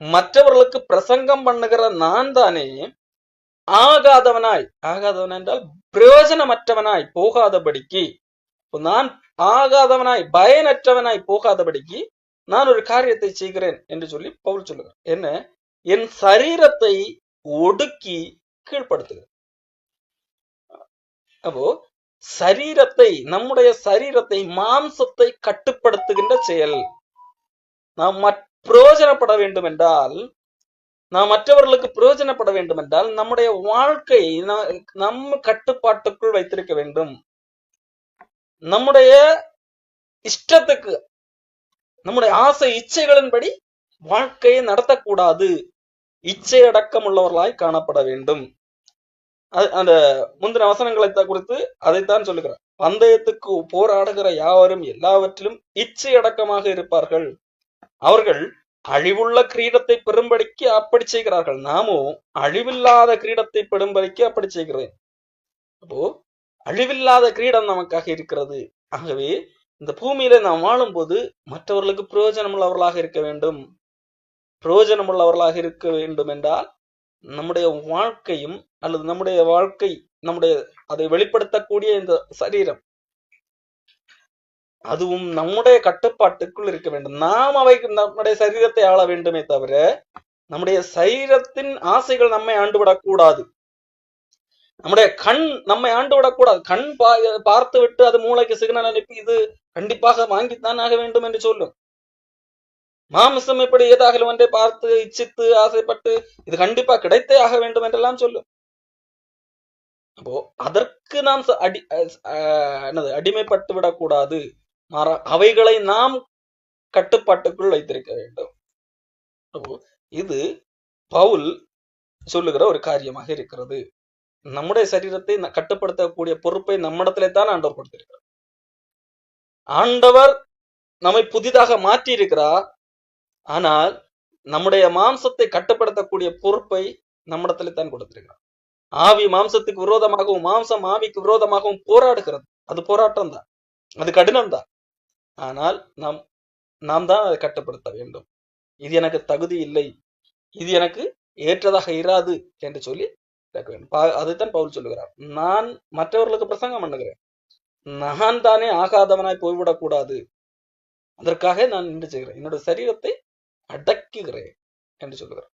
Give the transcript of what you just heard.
மற்றவர்களுக்கு பிரசங்கம் பண்ணுகிற நான் தானே ஆகாதவனாய் ஆகாதவன் என்றால் பிரயோஜனமற்றவனாய் போகாதபடிக்கு நான் ஆகாதவனாய் பயனற்றவனாய் போகாதபடிக்கு நான் ஒரு காரியத்தை செய்கிறேன் என்று சொல்லி பவுல் சொல்லுகிறார். என்ன? என் சரீரத்தை ஒடுக்கி கீழ்படுத்துகிறேன் அப்போ சரீரத்தை நம்முடைய சரீரத்தை மாம்சத்தை கட்டுப்படுத்துகின்ற செயல். நாம் பிரயோஜனப்பட வேண்டும் என்றால் நாம் மற்றவர்களுக்கு பிரயோஜனப்பட வேண்டும் என்றால் நம்முடைய வாழ்க்கை நம் நம்ம கட்டுப்பாட்டுக்குள் வைத்திருக்க வேண்டும். நம்முடைய இஷ்டத்துக்கு நம்முடைய ஆசை இச்சைகளின்படி வாழ்க்கையை நடத்தக்கூடாது. இச்சை அடக்கம் உள்ளவர்களாய் காணப்பட வேண்டும். அது- அந்த முந்தின வசனங்களை குறித்து அதைத்தான் சொல்லுகிறார். பந்தயத்துக்கு போராடுகிற யாவரும் எல்லாவற்றிலும் இச்சை அடக்கமாக இருப்பார்கள். அவர்கள் அழிவுள்ள கிரீடத்தை பெறும்படிக்கு அப்படி செய்கிறார்கள். நாமோ அழிவில்லாத கிரீடத்தை பெறும்படிக்கு அப்படி செய்கிறேன் அப்போ அழிவில்லாத கிரீடம் நமக்காக இருக்கிறது. ஆகவே இந்த பூமியில நாம் வாழும்போது மற்றவர்களுக்கு பிரயோஜனம் உள்ளவர்களாக இருக்க வேண்டும். பிரயோஜனம் உள்ளவர்களாக இருக்க வேண்டும் என்றால் நம்முடைய வாழ்க்கையும் அல்லது நம்முடைய வாழ்க்கை நம்முடைய அதை வெளிப்படுத்தக்கூடிய இந்த சரீரம் அதுவும் நம்முடைய கட்டுப்பாட்டுக்குள் இருக்க வேண்டும். நாம் அவை நம்முடைய சரீரத்தை ஆள வேண்டுமே தவிர நம்முடைய சரீரத்தின் ஆசைகள் நம்மை ஆண்டுவிடக்கூடாது. நம்முடைய கண் நம்மை ஆண்டுவிடக்கூடாது. கண் பா- பார்த்து விட்டு அது மூளைக்கு சிக்னல் அனுப்பி இது கண்டிப்பாக வாங்கித்தான் ஆக வேண்டும் என்று சொல்லும். மாமிசம் எப்படி ஏதாகலும் ஒன்றை பார்த்து இச்சித்து ஆசைப்பட்டு இது கண்டிப்பா கிடைத்தே ஆக வேண்டும் என்றெல்லாம் சொல்லும். அப்போ அதற்கு நாம் அடி அஹ் என்னது அடிமைப்பட்டு விடக்கூடாது. மாறா அவைகளை நாம் கட்டுப்பாட்டுக்குள் வைத்திருக்க வேண்டும். இது பவுல் சொல்லுகிற ஒரு காரியமாக இருக்கிறது. நம்முடைய சரீரத்தை கட்டுப்படுத்தக்கூடிய பொறுப்பை நம்மிடத்திலே தான் ஆண்டவர் கொடுத்திருக்கிறார். ஆண்டவர் நம்மை புதிதாக மாற்றி இருக்கிறார் ஆனால் நம்முடைய மாம்சத்தை கட்டுப்படுத்தக்கூடிய பொறுப்பை நம்மிடத்திலே தான் கொடுத்திருக்கிறார். ஆவி மாம்சத்துக்கு விரோதமாகவும் மாம்சம் ஆவிக்கு விரோதமாகவும் போராடுகிறது. அது போராட்டம் தான் அது கடினம் தான் ஆனால் நாம் நாம் தான் அதை கட்டுப்படுத்த வேண்டும். இது எனக்கு தகுதி இல்லை. இது எனக்கு ஏற்றதாக இராது என்று சொல்லி கேட்க வேண்டும். பா- அதைத்தான் பவுல் சொல்லுகிறார். நான் மற்றவர்களுக்கு பிரசங்கம் பண்ணுகிறேன். நான் தானே ஆகாதவனாய் போய்விடக்கூடாது அதற்காக நான் நின்று செய்கிறேன். என்னோட சரீரத்தை அடக்குகிறேன் என்று சொல்லுகிறார்.